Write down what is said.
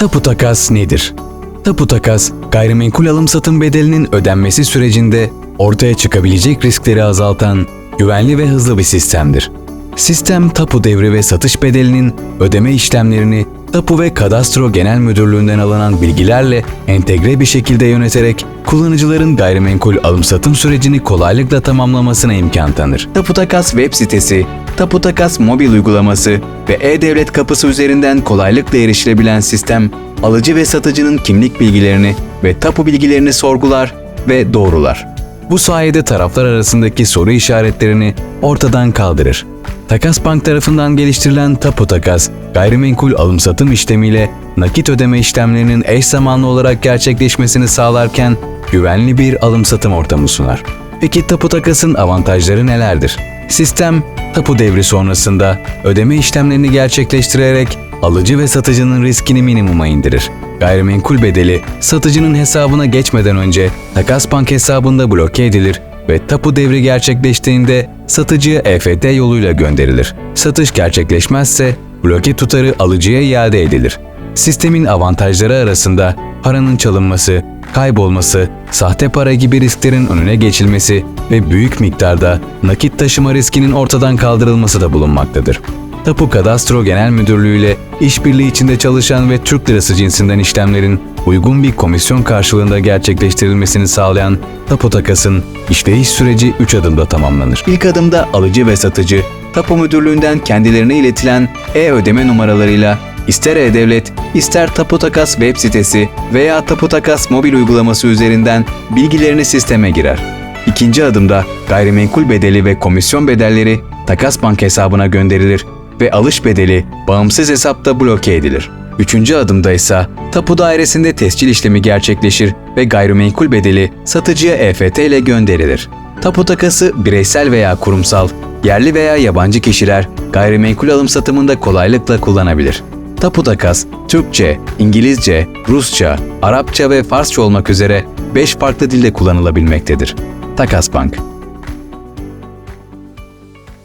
Tapu takas nedir? Tapu takas, gayrimenkul alım satım bedelinin ödenmesi sürecinde ortaya çıkabilecek riskleri azaltan güvenli ve hızlı bir sistemdir. Sistem tapu devri ve satış bedelinin ödeme işlemlerini Tapu ve Kadastro Genel Müdürlüğü'nden alınan bilgilerle entegre bir şekilde yöneterek kullanıcıların gayrimenkul alım satım sürecini kolaylıkla tamamlamasına imkan tanır. Tapu Takas web sitesi, Tapu Takas mobil uygulaması ve e-devlet kapısı üzerinden kolaylıkla erişilebilen sistem, alıcı ve satıcının kimlik bilgilerini ve tapu bilgilerini sorgular ve doğrular. Bu sayede taraflar arasındaki soru işaretlerini ortadan kaldırır. Takas Bank tarafından geliştirilen Tapu Takas, gayrimenkul alım-satım işlemiyle nakit ödeme işlemlerinin eş zamanlı olarak gerçekleşmesini sağlarken güvenli bir alım-satım ortamı sunar. Peki Tapu Takas'ın avantajları nelerdir? Sistem, tapu devri sonrasında ödeme işlemlerini gerçekleştirerek alıcı ve satıcının riskini minimuma indirir. Gayrimenkul bedeli satıcının hesabına geçmeden önce Takas Bank hesabında bloke edilir ve tapu devri gerçekleştiğinde satıcıya EFT yoluyla gönderilir. Satış gerçekleşmezse bloke tutarı alıcıya iade edilir. Sistemin avantajları arasında paranın çalınması, kaybolması, sahte para gibi risklerin önüne geçilmesi ve büyük miktarda nakit taşıma riskinin ortadan kaldırılması da bulunmaktadır. Tapu Kadastro Genel Müdürlüğü ile işbirliği içinde çalışan ve Türk lirası cinsinden işlemlerin uygun bir komisyon karşılığında gerçekleştirilmesini sağlayan Tapu Takas'ın işleyiş süreci 3 adımda tamamlanır. İlk adımda alıcı ve satıcı, Tapu Müdürlüğü'nden kendilerine iletilen e-ödeme numaralarıyla ister e-devlet, ister Tapu Takas web sitesi veya Tapu Takas mobil uygulaması üzerinden bilgilerini sisteme girer. İkinci adımda gayrimenkul bedeli ve komisyon bedelleri Takas Bank hesabına gönderilir ve alış bedeli bağımsız hesapta bloke edilir. Üçüncü adımda ise tapu dairesinde tescil işlemi gerçekleşir ve gayrimenkul bedeli satıcıya EFT ile gönderilir. Tapu takası bireysel veya kurumsal, yerli veya yabancı kişiler gayrimenkul alım satımında kolaylıkla kullanabilir. Tapu takas, Türkçe, İngilizce, Rusça, Arapça ve Farsça olmak üzere 5 farklı dilde kullanılabilmektedir. Takas Bank